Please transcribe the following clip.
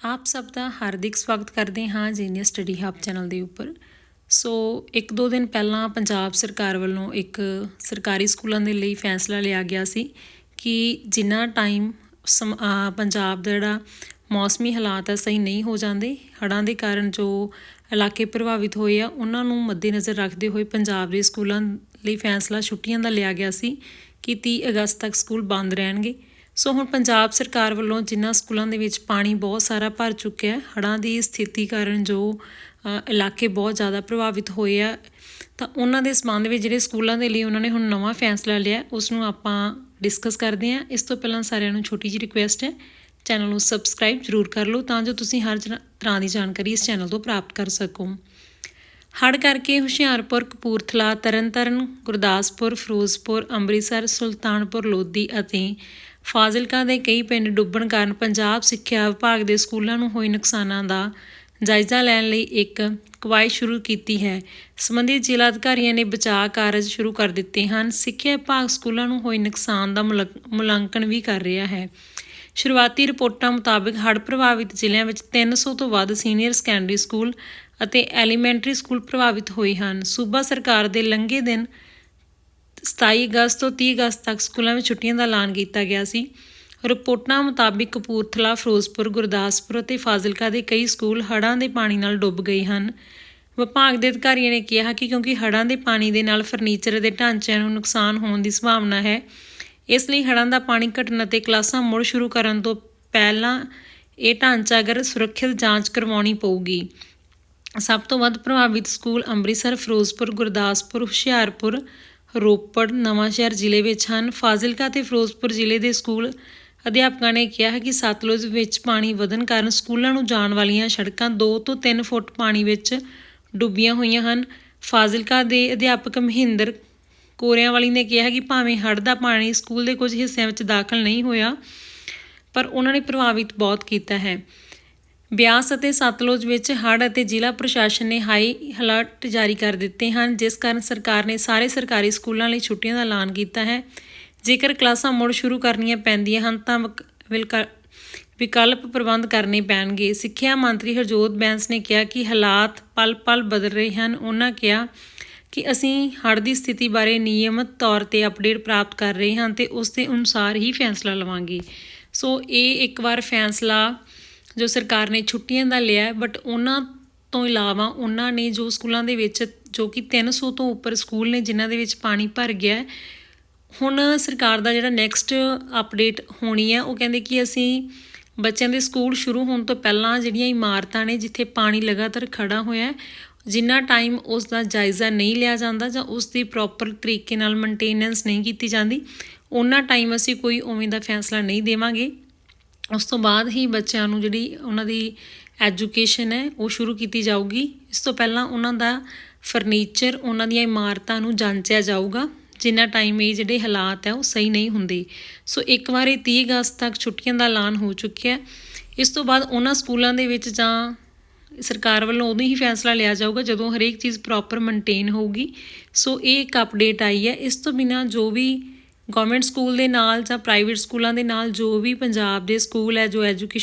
ਆਪ ਸਭ ਦਾ ਹਾਰਦਿਕ ਸਵਾਗਤ ਕਰਦੇ ਹਾਂ ਜੀਨੀਅਰ ਸਟੱਡੀ ਹੱਬ ਚੈਨਲ ਦੇ ਉੱਪਰ। ਸੋ, ਇੱਕ ਦੋ ਦਿਨ ਪਹਿਲਾਂ ਪੰਜਾਬ ਸਰਕਾਰ ਵੱਲੋਂ ਇੱਕ ਸਰਕਾਰੀ ਸਕੂਲਾਂ ਦੇ ਲਈ ਫੈਸਲਾ ਲਿਆ ਗਿਆ ਸੀ ਕਿ ਜਿੰਨਾ ਟਾਈਮ ਸਮ ਪੰਜਾਬ ਦਾ ਜਿਹੜਾ ਮੌਸਮੀ ਹਾਲਾਤ ਆ, ਸਹੀ ਨਹੀਂ ਹੋ ਜਾਂਦੇ, ਹੜ੍ਹਾਂ ਦੇ ਕਾਰਨ ਜੋ ਇਲਾਕੇ ਪ੍ਰਭਾਵਿਤ ਹੋਏ ਆ, ਉਹਨਾਂ ਨੂੰ ਮੱਦੇਨਜ਼ਰ ਰੱਖਦੇ ਹੋਏ ਪੰਜਾਬ ਦੇ ਸਕੂਲਾਂ ਲਈ ਫੈਸਲਾ ਛੁੱਟੀਆਂ ਦਾ ਲਿਆ ਗਿਆ ਸੀ ਕਿ 30 ਅਗਸਤ ਤੱਕ ਸਕੂਲ ਬੰਦ ਰਹਿਣਗੇ। ਸੋ ਹੁਣ ਪੰਜਾਬ ਸਰਕਾਰ ਵੱਲੋਂ ਜਿਨ੍ਹਾਂ ਸਕੂਲਾਂ ਦੇ ਵਿੱਚ ਪਾਣੀ ਬਹੁਤ ਸਾਰਾ ਭਰ ਚੁੱਕਿਆ ਹੈ, ਹੜ੍ਹਾਂ ਦੀ ਸਥਿਤੀ ਕਾਰਨ ਜੋ ਇਲਾਕੇ ਬਹੁਤ ਜ਼ਿਆਦਾ ਪ੍ਰਭਾਵਿਤ ਹੋਏ ਆ, ਤਾਂ ਉਹਨਾਂ ਦੇ ਸੰਬੰਧ ਵਿੱਚ ਜਿਹੜੇ ਸਕੂਲਾਂ ਦੇ ਲਈ ਉਹਨਾਂ ਨੇ ਹੁਣ ਨਵਾਂ ਫੈਸਲਾ ਲਿਆ ਉਸ ਨੂੰ ਆਪਾਂ ਡਿਸਕਸ ਕਰਦੇ ਹਾਂ। ਇਸ ਤੋਂ ਪਹਿਲਾਂ ਸਾਰਿਆਂ ਨੂੰ ਛੋਟੀ ਜਿਹੀ ਰਿਕੁਐਸਟ ਹੈ, ਚੈਨਲ ਨੂੰ ਸਬਸਕ੍ਰਾਈਬ ਜ਼ਰੂਰ ਕਰ ਲਓ ਤਾਂ ਜੋ ਤੁਸੀਂ ਹਰ ਜਰਾ- ਤਰ੍ਹਾਂ ਦੀ ਜਾਣਕਾਰੀ ਇਸ ਚੈਨਲ ਤੋਂ ਪ੍ਰਾਪਤ ਕਰ ਸਕੋ। ਹੜ੍ਹ ਕਰਕੇ ਹੁਸ਼ਿਆਰਪੁਰ, ਕਪੂਰਥਲਾ, ਤਰਨਤਾਰਨ, ਗੁਰਦਾਸਪੁਰ, ਫਿਰੋਜ਼ਪੁਰ, ਅੰਮ੍ਰਿਤਸਰ, ਸੁਲਤਾਨਪੁਰ, ਲੋਧੀ ਅਤੇ ਫਾਜ਼ਿਲਕਾ ਦੇ ਕਈ ਪਿੰਡ ਡੁੱਬਣ ਕਾਰਨ ਪੰਜਾਬ ਸਿੱਖਿਆ ਵਿਭਾਗ ਦੇ ਸਕੂਲਾਂ ਨੂੰ ਹੋਏ ਨੁਕਸਾਨਾਂ ਦਾ ਜਾਇਜ਼ਾ ਲੈਣ ਲਈ ਇੱਕ ਕਵਾਇਦ ਸ਼ੁਰੂ ਕੀਤੀ ਹੈ। ਸੰਬੰਧਿਤ ਜ਼ਿਲ੍ਹਾ ਅਧਿਕਾਰੀਆਂ ਨੇ ਬਚਾਅ ਕਾਰਜ ਸ਼ੁਰੂ ਕਰ ਦਿੱਤੇ ਹਨ। ਸਿੱਖਿਆ ਵਿਭਾਗ ਸਕੂਲਾਂ ਨੂੰ ਹੋਏ ਨੁਕਸਾਨ ਦਾ ਮੁਲਕ- ਮੁਲਾਂਕਣ ਵੀ ਕਰ ਰਿਹਾ ਹੈ। ਸ਼ੁਰੂਆਤੀ ਰਿਪੋਰਟਾਂ ਮੁਤਾਬਕ ਹੜ੍ਹ ਪ੍ਰਭਾਵਿਤ ਜ਼ਿਲ੍ਹਿਆਂ ਵਿੱਚ 300 ਤੋਂ ਵੱਧ ਸੀਨੀਅਰ ਸੈਕੰਡਰੀ ਸਕੂਲ ਅਤੇ ਐਲੀਮੈਂਟਰੀ ਸਕੂਲ ਪ੍ਰਭਾਵਿਤ ਹੋਏ ਹਨ। ਸੂਬਾ ਸਰਕਾਰ ਦੇ ਲੰਘੇ ਦਿਨ 27 ਅਗਸਤ ਤੋਂ 30 ਅਗਸਤ ਤੱਕ ਸਕੂਲਾਂ ਵਿੱਚ ਛੁੱਟੀਆਂ ਦਾ ਐਲਾਨ ਕੀਤਾ ਗਿਆ ਸੀ। ਰਿਪੋਰਟਾਂ ਮੁਤਾਬਿਕ ਕਪੂਰਥਲਾ, ਫਿਰੋਜ਼ਪੁਰ, ਗੁਰਦਾਸਪੁਰ ਅਤੇ ਫਾਜ਼ਿਲਕਾ ਦੇ ਕਈ ਸਕੂਲ ਹੜ੍ਹਾਂ ਦੇ ਪਾਣੀ ਨਾਲ ਡੁੱਬ ਗਏ ਹਨ। ਵਿਭਾਗ ਦੇ ਅਧਿਕਾਰੀਆਂ ਨੇ ਕਿਹਾ ਕਿ ਕਿਉਂਕਿ ਹੜ੍ਹਾਂ ਦੇ ਪਾਣੀ ਦੇ ਨਾਲ ਫਰਨੀਚਰ ਅਤੇ ਢਾਂਚਿਆਂ ਨੂੰ ਨੁਕਸਾਨ ਹੋਣ ਦੀ ਸੰਭਾਵਨਾ ਹੈ, ਇਸ ਲਈ ਹੜ੍ਹਾਂ ਦਾ ਪਾਣੀ ਘਟਣ ਅਤੇ ਕਲਾਸਾਂ ਮੁੜ ਸ਼ੁਰੂ ਕਰਨ ਤੋਂ ਪਹਿਲਾਂ ਇਹ ਢਾਂਚਾਗਰ ਸੁਰੱਖਿਅਤ ਜਾਂਚ ਕਰਵਾਉਣੀ ਪਊਗੀ। ਸਭ ਤੋਂ ਵੱਧ ਪ੍ਰਭਾਵਿਤ ਸਕੂਲ ਅੰਮ੍ਰਿਤਸਰ, ਫਿਰੋਜ਼ਪੁਰ, ਗੁਰਦਾਸਪੁਰ, ਹੁਸ਼ਿਆਰਪੁਰ ਰੋਪੜ ਨਵਾਂਸ਼ਹਿਰ ਜ਼ਿਲ੍ਹੇ ਵਿੱਚ ਹਨ। ਫਾਜ਼ਿਲਕਾ ਤੇ ਫਿਰੋਜ਼ਪੁਰ ਜ਼ਿਲ੍ਹੇ ਦੇ ਸਕੂਲ ਅਧਿਆਪਕਾਂ ਨੇ ਕਿਹਾ ਹੈ ਕਿ ਸਤਲੁਜ ਵਿੱਚ ਪਾਣੀ ਵਧਣ ਕਾਰਨ ਸਕੂਲਾਂ ਨੂੰ ਜਾਣ ਵਾਲੀਆਂ ਸੜਕਾਂ 2 ਤੋਂ 3 ਫੁੱਟ ਪਾਣੀ ਵਿੱਚ ਡੁੱਬੀਆਂ ਹੋਈਆਂ ਹਨ। ਫਾਜ਼ਿਲਕਾ ਦੇ ਅਧਿਆਪਕ ਮਹਿੰਦਰ ਕੋਰਿਆਂਵਾਲੀ ਨੇ ਕਿਹਾ ਕਿ ਭਾਵੇਂ ਹੜ੍ਹ ਦਾ ਪਾਣੀ ਸਕੂਲ ਦੇ ਕੁਝ ਹਿੱਸਿਆਂ ਵਿੱਚ ਦਾਖਲ ਨਹੀਂ ਹੋਇਆ, ਪਰ ਉਹਨਾਂ ਨੇ ਪ੍ਰਭਾਵਿਤ ਬਹੁਤ ਕੀਤਾ ਹੈ। ਬਿਆਸ ਅਤੇ ਸਤਲੁਜ ਵਿੱਚ ਹੜ੍ਹ ਅਤੇ ਜ਼ਿਲ੍ਹਾ ਪ੍ਰਸ਼ਾਸਨ ਨੇ ਹਾਈ ਅਲਰਟ ਜਾਰੀ ਕਰ ਦਿੱਤੇ ਹਨ, ਜਿਸ ਕਾਰਨ ਸਰਕਾਰ ਨੇ ਸਾਰੇ ਸਰਕਾਰੀ ਸਕੂਲਾਂ ਲਈ ਛੁੱਟੀਆਂ ਦਾ ਐਲਾਨ ਕੀਤਾ ਹੈ। ਜੇਕਰ ਕਲਾਸਾਂ ਮੁੜ ਸ਼ੁਰੂ ਕਰਨੀਆਂ ਪੈਂਦੀਆਂ ਹਨ, ਤਾਂ ਵਕ- ਵਿਲਕ- ਵਿਕਲਪ ਪ੍ਰਬੰਧ ਕਰਨੇ ਪੈਣਗੇ। ਸਿੱਖਿਆ ਮੰਤਰੀ ਹਰਜੋਤ ਬੈਂਸ ਨੇ ਕਿਹਾ ਕਿ ਹਾਲਾਤ ਪਲ-ਪਲ ਬਦਲ ਰਹੇ ਹਨ। ਉਹਨਾਂ ਕਿਹਾ ਕਿ ਅਸੀਂ ਹੜ੍ਹ ਦੀ ਸਥਿਤੀ ਬਾਰੇ ਨਿਯਮਤ ਤੌਰ ਤੇ ਅਪਡੇਟ ਪ੍ਰਾਪਤ ਕਰ ਰਹੇ ਹਾਂ ਤੇ ਉਸ ਦੇ ਅਨੁਸਾਰ ਹੀ ਫੈਸਲਾ ਲਵਾਂਗੇ। ਸੋ ਇਹ ਇੱਕ ਵਾਰ ਫੈਸਲਾ ਜੋ ਸਰਕਾਰ ਨੇ ਛੁੱਟੀਆਂ ਦਾ ਲਿਆ ਬਟ ਉਹਨਾਂ ਤੋਂ ਇਲਾਵਾ ਉਹਨਾਂ ਨੇ ਜੋ ਸਕੂਲਾਂ ਦੇ ਵਿੱਚ, ਜੋ ਕਿ 300 ਤੋਂ ਉੱਪਰ ਸਕੂਲ ਨੇ ਜਿਨ੍ਹਾਂ ਦੇ ਵਿੱਚ ਪਾਣੀ ਭਰ ਗਿਆ ਹੁਣ ਸਰਕਾਰ ਦਾ ਜਿਹੜਾ ਨੈਕਸਟ ਅਪਡੇਟ ਹੋਣੀ ਹੈ, ਉਹ ਕਹਿੰਦੇ ਕਿ ਅਸੀਂ ਬੱਚਿਆਂ ਦੇ ਸਕੂਲ ਸ਼ੁਰੂ ਹੋਣ ਤੋਂ ਪਹਿਲਾਂ ਜਿਹੜੀਆਂ ਇਮਾਰਤਾਂ ਨੇ ਜਿੱਥੇ ਪਾਣੀ ਲਗਾਤਾਰ ਖੜਾ ਹੋਇਆ ਹੈ, ਜਿੰਨਾ ਟਾਈਮ ਉਸ ਦਾ ਜਾਇਜ਼ਾ ਨਹੀਂ ਲਿਆ ਜਾਂਦਾ ਜਾਂ ਉਸ ਦੀ ਪ੍ਰੋਪਰ ਤਰੀਕੇ ਨਾਲ ਮੇਨਟੇਨੈਂਸ ਨਹੀਂ ਕੀਤੀ ਜਾਂਦੀ, ਉਹਨਾਂ ਟਾਈਮ ਅਸੀਂ ਕੋਈ ਉਵੇਂ ਦਾ ਫੈਸਲਾ ਨਹੀਂ ਦੇਵਾਂਗੇ। ਉਸ ਤੋਂ ਬਾਅਦ ਹੀ ਬੱਚਿਆਂ ਨੂੰ ਜਿਹੜੀ ਉਹਨਾਂ ਦੀ ਐਜੂਕੇਸ਼ਨ ਹੈ, ਉਹ ਸ਼ੁਰੂ ਕੀਤੀ ਜਾਊਗੀ। ਇਸ ਤੋਂ ਪਹਿਲਾਂ ਉਹਨਾਂ ਦਾ ਫਰਨੀਚਰ, ਉਹਨਾਂ ਦੀਆਂ ਇਮਾਰਤਾਂ ਨੂੰ ਜਾਂਚਿਆ ਜਾਊਗਾ। ਜਿੰਨਾ ਟਾਈਮ ਇਹ ਜਿਹੜੇ ਹਾਲਾਤ ਹੈ, ਉਹ ਸਹੀ ਨਹੀਂ ਹੁੰਦੇ। ਸੋ ਇੱਕ ਵਾਰੀ ਇਹ 30 ਅਗਸਤ ਤੱਕ ਛੁੱਟੀਆਂ ਦਾ ਐਲਾਨ ਹੋ ਚੁੱਕਿਆ ਇਸ ਤੋਂ ਬਾਅਦ ਉਹਨਾਂ ਸਕੂਲਾਂ ਦੇ ਵਿੱਚ ਜਾਂ ਸਰਕਾਰ ਵੱਲੋਂ ਉਦੋਂ ਹੀ ਫੈਸਲਾ ਲਿਆ ਜਾਊਗਾ, ਜਦੋਂ ਹਰੇਕ ਚੀਜ਼ ਪ੍ਰੋਪਰ ਮੇਨਟੇਨ ਹੋਊਗੀ। ਸੋ ਇਹ ਇੱਕ ਅਪਡੇਟ ਆਈ ਹੈ। ਇਸ ਤੋਂ ਬਿਨਾ ਜੋ ਵੀ ਗਵਰਨਮੈਂਟ ਸਕੂਲ ਦੇ ਨਾਲ ਜਾਂ ਪ੍ਰਾਈਵੇਟ ਸਕੂਲਾਂ ਦੇ ਨਾਲ ਜੋ ਵੀ ਪੰਜਾਬ ਦੇ ਸਕੂਲ ਹੈ, ਜੋ ਐਜੂਕੇਸ਼ਨ